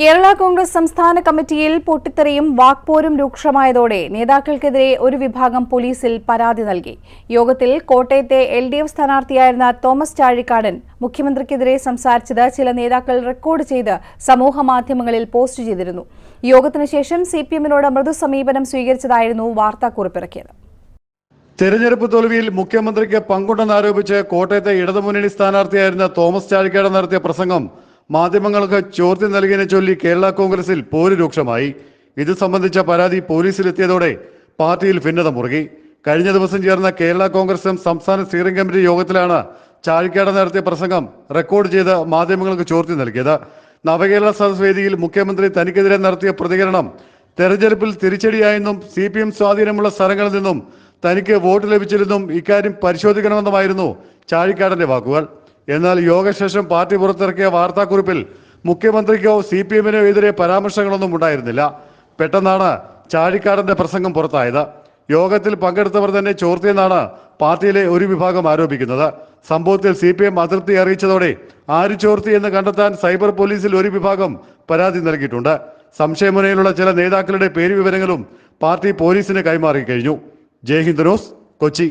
കേരള കോൺഗ്രസ് സംസ്ഥാന കമ്മിറ്റിയിൽ പൊട്ടിത്തെറിയും വാക്പോരും രൂക്ഷമായതോടെ നേതാക്കൾക്കെതിരെ ഒരു വിഭാഗം പോലീസിൽ പരാതി നൽകി. യോഗത്തിൽ കോട്ടയത്തെ എൽ ഡി എഫ് സ്ഥാനാർത്ഥിയായിരുന്ന തോമസ് ചാഴിക്കാടൻ മുഖ്യമന്ത്രിക്കെതിരെ സംസാരിച്ചത് ചില നേതാക്കൾ റെക്കോർഡ് ചെയ്ത് സമൂഹ മാധ്യമങ്ങളിൽ പോസ്റ്റ് ചെയ്തിരുന്നു. യോഗത്തിനുശേഷം സി പി എമ്മിനോട് മൃദു സമീപനം സ്വീകരിച്ചതായിരുന്നു വാർത്താക്കുറിപ്പിറക്കിയത്. തെരഞ്ഞെടുപ്പ് തോൽവിയിൽ മുഖ്യമന്ത്രിക്ക് പങ്കുണ്ടെന്നാരോപിച്ച് കോട്ടയത്തെ ഇടതുമുന്നണി സ്ഥാനാർത്ഥിയായിരുന്ന തോമസ് ചാഴിക്കാടൻ നടത്തിയ പ്രസംഗം മാധ്യമങ്ങൾക്ക് ചോദ്യം നൽകിയതിനെ ചൊല്ലി കേരള കോൺഗ്രസിൽ പോര് രൂക്ഷമായി. ഇത് സംബന്ധിച്ച പരാതി പോലീസിലെത്തിയതോടെ പാർട്ടിയിൽ ഭിന്നത മുറുകി. കഴിഞ്ഞ ദിവസം ചേർന്ന കേരള കോൺഗ്രസും സംസ്ഥാന സ്റ്റിയറിംഗ് കമ്മിറ്റി യോഗത്തിലാണ് ചാഴിക്കാട് നടത്തിയ പ്രസംഗം റെക്കോർഡ് ചെയ്ത് മാധ്യമങ്ങൾക്ക് ചോദ്യം നൽകിയത്. നവകേരള സദസ് വേദിയിൽ മുഖ്യമന്ത്രി തനിക്കെതിരെ നടത്തിയ പ്രതികരണം തെരഞ്ഞെടുപ്പിൽ തിരിച്ചടിയായെന്നും സി പി എം സ്വാധീനമുള്ള സ്ഥലങ്ങളിൽ നിന്നും തനിക്ക് വോട്ട് ലഭിച്ചിരുന്നും ഇക്കാര്യം പരിശോധിക്കണമെന്നുമായിരുന്നു ചാഴിക്കാടന്റെ വാക്കുകൾ. എന്നാൽ യോഗശേഷം പാർട്ടി പുറത്തിറക്കിയ വാർത്താക്കുറിപ്പിൽ മുഖ്യമന്ത്രിക്കോ സി പി എമ്മിനോ എതിരെ പരാമർശങ്ങളൊന്നും ഉണ്ടായിരുന്നില്ല. പെട്ടെന്നാണ് ചാഴിക്കാടന്റെ പ്രസംഗം പുറത്തായത്. യോഗത്തിൽ പങ്കെടുത്തവർ തന്നെ ചോർത്തിയെന്നാണ് പാർട്ടിയിലെ ഒരു വിഭാഗം ആരോപിക്കുന്നത്. സംഭവത്തിൽ സി പി എം അതൃപ്തി അറിയിച്ചതോടെ ആര് ചോർത്തി എന്ന് കണ്ടെത്താൻ സൈബർ പോലീസിൽ ഒരു വിഭാഗം പരാതി നൽകിയിട്ടുണ്ട്. സംശയമുനയിലുള്ള ചില നേതാക്കളുടെ പേര് വിവരങ്ങളും പാർട്ടി പോലീസിന് കൈമാറി കഴിഞ്ഞു. ജയ്ഹിന്ദ് ന്യൂസ് കൊച്ചി.